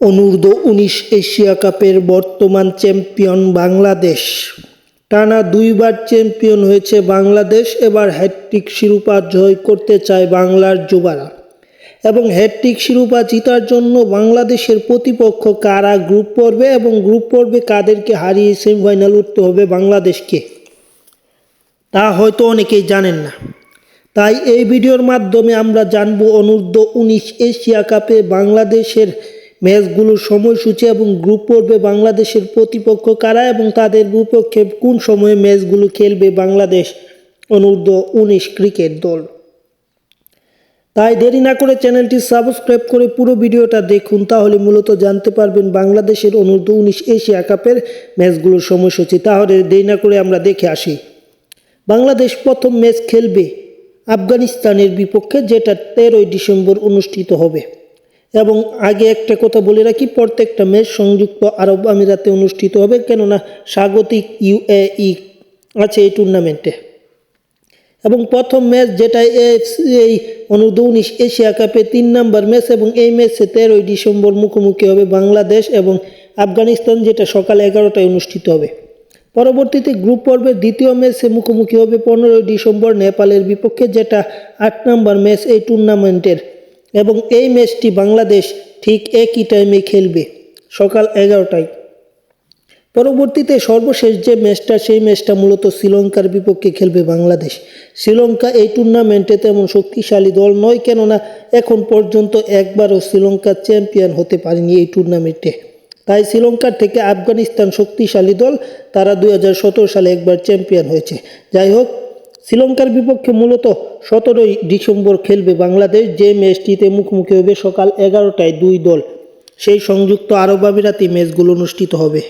অনূর্ধ্ব উনিশ এশিয়া কাপের বর্তমান চ্যাম্পিয়ন বাংলাদেশ। টানা দুইবার চ্যাম্পিয়ন হয়েছে বাংলাদেশ, এবার হ্যাটট্রিক শিরোপা জয় করতে চায় বাংলার যুবারা। এবং হ্যাটট্রিক শিরোপা জিতার জন্য বাংলাদেশের প্রতিপক্ষ কারা গ্রুপ পর্বে এবং গ্রুপ পর্বে কাদেরকে হারিয়ে সেমিফাইনাল উঠতে হবে বাংলাদেশকে? তা হয়তো অনেকেই জানেন না। তাই এই ভিডিওর মাধ্যমে আমরা জানব অনূর্ধ্ব উনিশ এশিয়া কাপে বাংলাদেশের ম্যাচগুলোর সময়সূচি এবং গ্রুপ পর্বে বাংলাদেশের প্রতিপক্ষ কারা এবং তাদের বিপক্ষে কোন সময়ে ম্যাচগুলো খেলবে বাংলাদেশ? অনূর্ধ্ব উনিশ ক্রিকেট দল। তাই দেরি না করে চ্যানেলটি সাবস্ক্রাইব করে পুরো ভিডিওটা দেখুন, তাহলে মূলত জানতে পারবেন বাংলাদেশের অনূর্ধ্ব উনিশ এশিয়া কাপের ম্যাচগুলোর সময়সূচি। তাহলে দেরি না করে আমরা দেখে আসি। বাংলাদেশ প্রথম ম্যাচ খেলবে আফগানিস্তানের বিপক্ষে, যেটা তেরোই ডিসেম্বর অনুষ্ঠিত হবে। এবং আগে একটা কথা বলে রাখি, প্রত্যেকটা ম্যাচ সংযুক্ত আরব আমিরাতে অনুষ্ঠিত হবে, কেননা স্বাগতিক ইউএই আছে এই টুর্নামেন্টে। এবং প্রথম ম্যাচ যেটা এই অনূর্ধ্ব উনিশ এশিয়া কাপে তিন নম্বর ম্যাচ এবং এই ম্যাচে তেরোই ডিসেম্বর মুখোমুখি হবে বাংলাদেশ এবং আফগানিস্তান, যেটা সকাল এগারোটায় অনুষ্ঠিত হবে। পরবর্তীতে গ্রুপ পর্বের দ্বিতীয় ম্যাচে মুখোমুখি হবে পনেরোই ডিসেম্বর নেপালের বিপক্ষে, যেটা আট নম্বর ম্যাচ এই টুর্নামেন্টের এবং এই ম্যাচটি বাংলাদেশ ঠিক একই টাইমে খেলবে, সকাল এগারোটায়। পরবর্তীতে সর্বশেষ যে ম্যাচটা, সেই ম্যাচটা মূলত শ্রীলঙ্কার বিপক্ষে খেলবে বাংলাদেশ। শ্রীলঙ্কা এই টুর্নামেন্টে তেমন শক্তিশালী দল নয়, কেননা এখন পর্যন্ত একবারও শ্রীলঙ্কা চ্যাম্পিয়ন হতে পারেনি এই টুর্নামেন্টে তাই শ্রীলঙ্কার থেকে আফগানিস্তান শক্তিশালী দল, তারা দু হাজার সতেরো সালে একবার চ্যাম্পিয়ন হয়েছে। যাই হোক শ্রীলঙ্কার বিপক্ষে মূলত সতেরোই ডিসেম্বর খেলবে বাংলাদেশ, যে ম্যাচটিতে মুখোমুখি হবে সকাল এগারোটায় দুই দল। সেই সংযুক্ত আরব আমিরাতে ম্যাচগুলো অনুষ্ঠিত হবে।